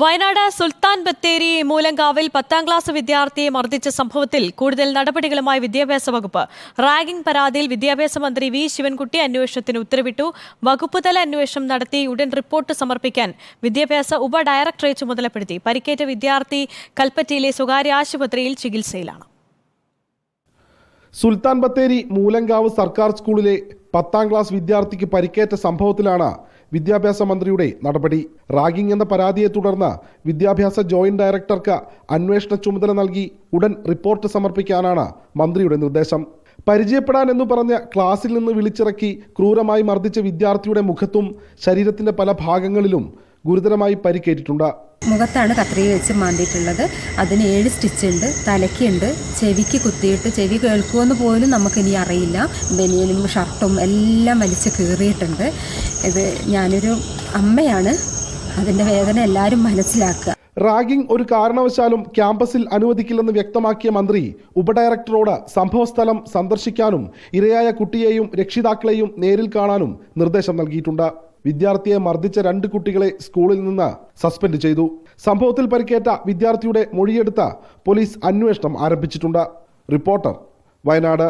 വയനാട് സുൽത്താൻ ബത്തേരി മൂലങ്കാവിൽ പത്താം ക്ലാസ് വിദ്യാർത്ഥിയെ മർദ്ദിച്ച സംഭവത്തിൽ കൂടുതൽ നടപടികളുമായി വിദ്യാഭ്യാസ വകുപ്പ്. റാഗിംഗ് പരാതിയിൽ വിദ്യാഭ്യാസ മന്ത്രി വി ശിവൻകുട്ടി അന്വേഷണത്തിന് ഉത്തരവിട്ടു. വകുപ്പുതല അന്വേഷണം നടത്തി ഉടൻ റിപ്പോർട്ട് സമർപ്പിക്കാൻ വിദ്യാഭ്യാസ ഉപ ഡയറക്ടറെ ചുമതലപ്പെടുത്തി. പരിക്കേറ്റ വിദ്യാർത്ഥി കൽപ്പറ്റയിലെ സ്വകാര്യ ആശുപത്രിയിൽ ചികിത്സയിലാണ്. സുൽത്താൻ ബത്തേരി മൂലങ്കാവ് സർക്കാർ സ്കൂളിലെ പത്താം ക്ലാസ് വിദ്യാർത്ഥിക്ക് പരിക്കേറ്റ സംഭവത്തിലാണ് വിദ്യാഭ്യാസ മന്ത്രിയുടെ നടപടി. റാഗിംഗ് എന്ന പരാതിയെ തുടർന്ന് വിദ്യാഭ്യാസ ജോയിന്റ് ഡയറക്ടർക്ക് അന്വേഷണ ചുമതല നൽകി ഉടൻ റിപ്പോർട്ട് സമർപ്പിക്കാനാണ് മന്ത്രിയുടെ നിർദ്ദേശം. പരിചയപ്പെടാൻ എന്ന് പറഞ്ഞ ക്ലാസ്സിൽ നിന്ന് വിളിച്ചിറക്കി ക്രൂരമായി മർദ്ദിച്ച വിദ്യാർത്ഥിയുടെ മുഖത്തും ശരീരത്തിന്റെ പല ഭാഗങ്ങളിലും ഗുരുതരമായി പരിക്കേറ്റിട്ടുണ്ട്. മുഖത്താണ് കത്രിക വെച്ച് മാന്തിയിട്ടുള്ളത്. അതിന് ഏഴ് സ്റ്റിച്ച് ഉണ്ട്. തലയ്ക്കുണ്ട്. ചെവിക്ക് കുത്തിയിട്ട് ചെവി കേൾക്കുമെന്ന് പോലും നമുക്കിനി അറിയില്ല. ബനിയനും ഷർട്ടും എല്ലാം വലിച്ച് കീറിയിട്ടുണ്ട്. ഇത് ഞാനൊരു അമ്മയാണ്. അതിന്റെ വേദന എല്ലാവരും മനസ്സിലാക്കുക. റാഗിംഗ് ഒരു കാരണവശാലും ക്യാമ്പസിൽ അനുവദിക്കില്ലെന്ന് വ്യക്തമാക്കിയ മന്ത്രി ഉപഡയറക്ടറോട് സംഭവസ്ഥലം സന്ദർശിക്കാനും ഇരയായ കുട്ടിയെയും രക്ഷിതാക്കളെയും നേരിൽ കാണാനും നിർദ്ദേശം നൽകിയിട്ടുണ്ട്. വിദ്യാർത്ഥിയെ മർദ്ദിച്ച രണ്ട് കുട്ടികളെ സ്കൂളിൽ നിന്ന് സസ്പെൻഡ് ചെയ്തു. സംഭവത്തിൽ പരിക്കേറ്റ വിദ്യാർത്ഥിയുടെ മൊഴിയെടുത്ത് പോലീസ് അന്വേഷണം ആരംഭിച്ചിട്ടുണ്ട്. റിപ്പോർട്ടർ വയനാട്.